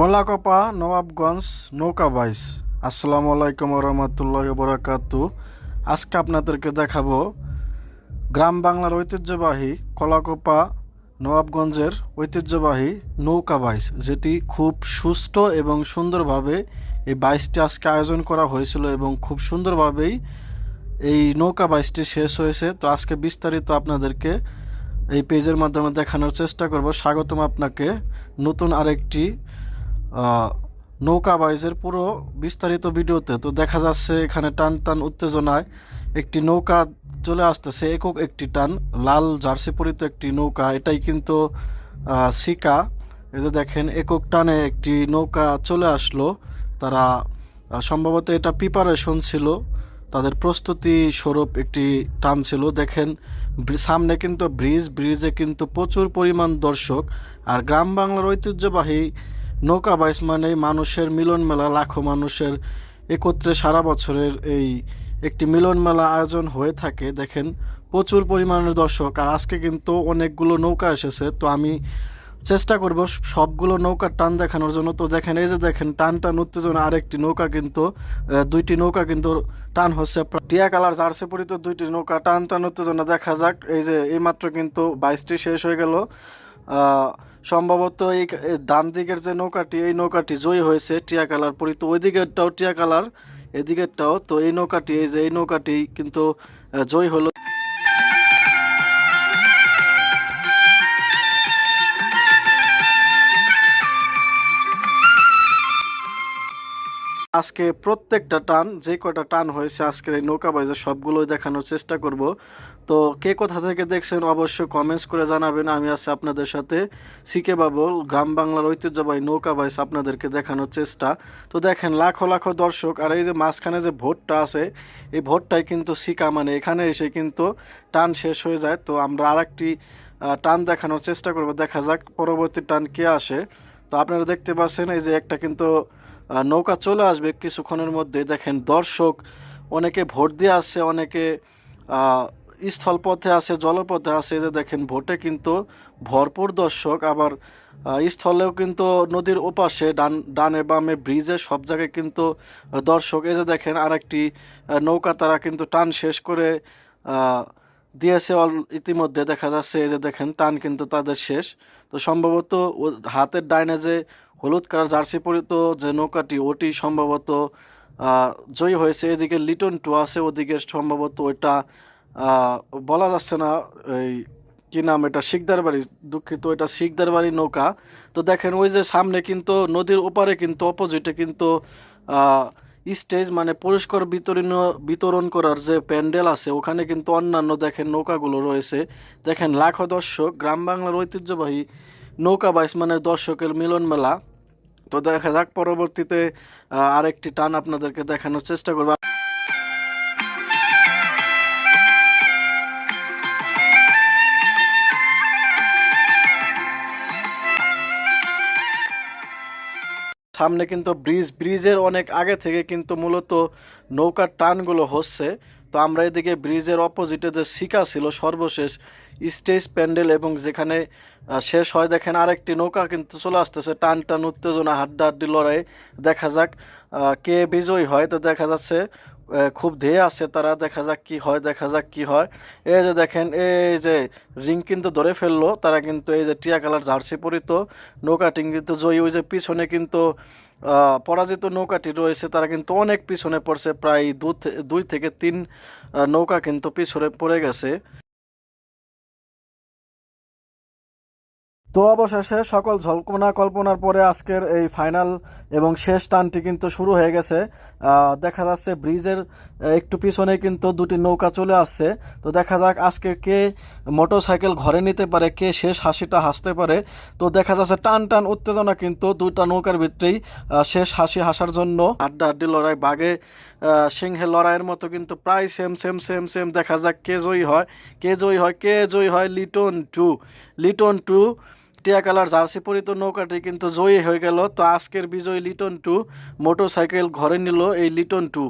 কলাকপা, নবাবগঞ্জ নৌকা বাইস আসসালামু আলাইকুম রহমতুল্লাহ বরাকাতু। আজকে আপনাদেরকে দেখাবো গ্রাম বাংলার ঐতিহ্যবাহী কলাকপা, নবাবগঞ্জের ঐতিহ্যবাহী নৌকা বাইস যেটি খুব সুষ্ঠু এবং সুন্দরভাবে এই বাইসটি আজকে আয়োজন করা হয়েছিল এবং খুব সুন্দরভাবেই এই নৌকা বাইসটি শেষ হয়েছে। তো আজকে বিস্তারিত আপনাদেরকে এই পেজের মাধ্যমে দেখানোর চেষ্টা করব। স্বাগতম আপনাকে। নতুন আরেকটি নৌকা বাইজের পুরো বিস্তারিত ভিডিওতে। তো দেখা যাচ্ছে এখানে টান টান উত্তেজনায় একটি নৌকা চলে আসতেছে, একক একটি টান, লাল জার্সি পরিত একটি নৌকা। এটাই কিন্তু সিকা। এই যে দেখেন, একক টানে একটি নৌকা চলে আসলো। তারা সম্ভবত এটা প্রিপারেশন ছিল। তাদের প্রস্তুতি স্বরূপ একটি টান ছিল। দেখেন সামনে কিন্তু ব্রিজ, ব্রিজে কিন্তু প্রচুর পরিমাণ দর্শক। আর গ্রাম বাংলার ঐতিহ্যবাহী নৌকা বাইস মানে মানুষের মিলন মেলা লাখো মানুষের একত্রে সারা বছরের এই একটি মিলন মেলা আয়োজন হয়ে থাকে। দেখেন, প্রচুর পরিমাণের দর্শক, আর আজকে কিন্তু অনেকগুলো নৌকা এসেছে। তো আমি চেষ্টা করব সবগুলো নৌকার টান দেখানোর জন্য। তো দেখেন, এই যে দেখেন, টান টান উত্তেজনা আরেকটি নৌকা কিন্তু দুইটি নৌকা কিন্তু টান হচ্ছে। টিয়া কালার জার্সি পরিত দুইটি নৌকা টান টান উত্তেজনা দেখা যাক। এই যে এইমাত্র কিন্তু বাইশটি শেষ হয়ে গেল। সম্ভবত এই ডান দিকের যে নৌকাটি, এই নৌকাটি জয়ী হয়েছে টিয়া কালার পরি তো ওই দিকেরটাও টিয়া কালার এদিকেরটাও। তো এই নৌকাটি, এই যে এই নৌকাটি কিন্তু জয়ী হলো। আজকে প্রত্যেকটা টান, যে কয়টা টান হয়েছে আজকের এই নৌকা বাইজে, সবগুলোই দেখানোর চেষ্টা করব। তো কে কোথা থেকে দেখছেন অবশ্যই কমেন্টস করে জানাবেন আমি আছি আপনাদের সাথে। সিকে বাবুল গ্রাম বাংলার ঐতিহ্যবাহী নৌকা বাইস আপনাদেরকে দেখানোর চেষ্টা। তো দেখেন লাখো লাখো দর্শক আর এই যে মাঝখানে যে ভোটটা আছে এই ভোটটাই কিন্তু সিকা মানে এখানে এসে কিন্তু টান শেষ হয়ে যায়। তো আমরা আরেকটি আহ, টান দেখানোর চেষ্টা করব। দেখা যাক পরবর্তী টান কে আসে। তো আপনারা দেখতে পাচ্ছেন এই যে একটা কিন্তু নৌকা চলে আসবে কিছুক্ষণের মধ্যে। দেখেন দর্শক অনেকে ভোট দিয়ে আসছে অনেকে স্থলপথে আছে, জলপথে আছে যে দেখেন, ভোটে কিন্তু ভরপুর দর্শক, আবার স্থলেও কিন্তু নদীর ওপাশে, ডান, ডানে বামে ব্রিজে সব জায়গায় কিন্তু দর্শক, এই যে দেখেন, আরেকটি নৌকা তারা কিন্তু টান শেষ করে দিয়েছে অল- ইতিমধ্যে দেখা যাচ্ছে, এই যে দেখেন, টান কিন্তু তাদের শেষ। তো সম্ভবত হাতের ডাইনে যে হলুদ কালার জার্সি পরিত যে নৌকাটি, ওটি সম্ভবত জয়ী হয়েছে। এদিকে লিটন টু আছে, ওদিকে সম্ভবত ওইটা বলা যাচ্ছে না, এই, কি নাম এটা? শিকদার বাড়ি, দুঃখিত, এটা শিকদার বাড়ি নৌকা। তো দেখেন, ওই যে সামনে কিন্তু, নদীর ওপারে কিন্তু অপোজিটে কিন্তু স্টেজ মানে পুরস্কার বিতরণ বিতরণ করার যে প্যান্ডেল আছে, ওখানে কিন্তু অন্যান্য দেখেন নৌকাগুলো রয়েছে। দেখেন, লাখো দর্শক, গ্রাম বাংলার ঐতিহ্যবাহী নৌকা বাইশ মানের দর্শকের মিলন মেলা। তো দেখা যাক, পরবর্তীতে আরেকটি টান আপনাদেরকে দেখানোর চেষ্টা করব। সামনে কিন্তু ব্রিজ, ব্রিজের অনেক আগে থেকে কিন্তু মূলত নৌকার টানগুলো হচ্ছে। তো আমরা এদিকে ব্রিজের অপোজিটে যে শিকা ছিল, সর্বশেষ স্টেজ প্যান্ডেল এবং যেখানে শেষ হয় দেখেন আরেকটি নৌকা কিন্তু চলে আসতেছে টান টান উত্তেজনা, হাড্ডাহাড্ডি লড়াই। দেখা যাক কে বিজয়ী হয়, তো দেখা যাচ্ছে খুব ধেয়ে আছে, তারা দেখা যাক কি হয়, দেখা যাক কি হয়। এই যে দেখেন, এই যে রিং কিন্তু ধরে ফেলল, তারা কিন্তু এই যে টিয়া কালার জার্সি পরিত নৌকাটি কিন্তু জয়ী, ওই যে পিছনে কিন্তু পরাজিত নৌকাটি রয়েছে, তারা কিন্তু অনেক পিছনে পড়ছে, প্রায় দু দুই থেকে তিন নৌকা কিন্তু পিছনে পড়ে গেছে। তো অবশেষে সকল জল্পনা কল্পনার পরে আজকের এই ফাইনাল এবং শেষ টানটি কিন্তু শুরু হয়ে গেছে। দেখা যাচ্ছে ব্রিজের একটু পিছনে কিন্তু দুটি নৌকা চলে আসছে। তো দেখা যাক আজকে কে মোটরসাইকেল ঘরে নিতে পারে, কে শেষ হাসিটা হাসতে পারে। তো দেখা যাচ্ছে টান টান উত্তেজনা কিন্তু দুটা নৌকার ভিতরেই শেষ হাসি হাসার জন্য। আড্ডা আড্ডি লড়াই, বাঘে সিংহে লড়াইয়ের মতো কিন্তু প্রায় সেম সেম সেম সেম দেখা যাক কে জয়ী হয়, কে জয়ী হয়, কে জয়ী হয় লিটন টু। লিটন টু টিয়া কালার জার্সি পরিত নৌকাটি কিন্তু জয়ী হয়ে গেল। তো আজকের বিজয় লিটন টু মোটরসাইকেল ঘরে নিল এই লিটন টু।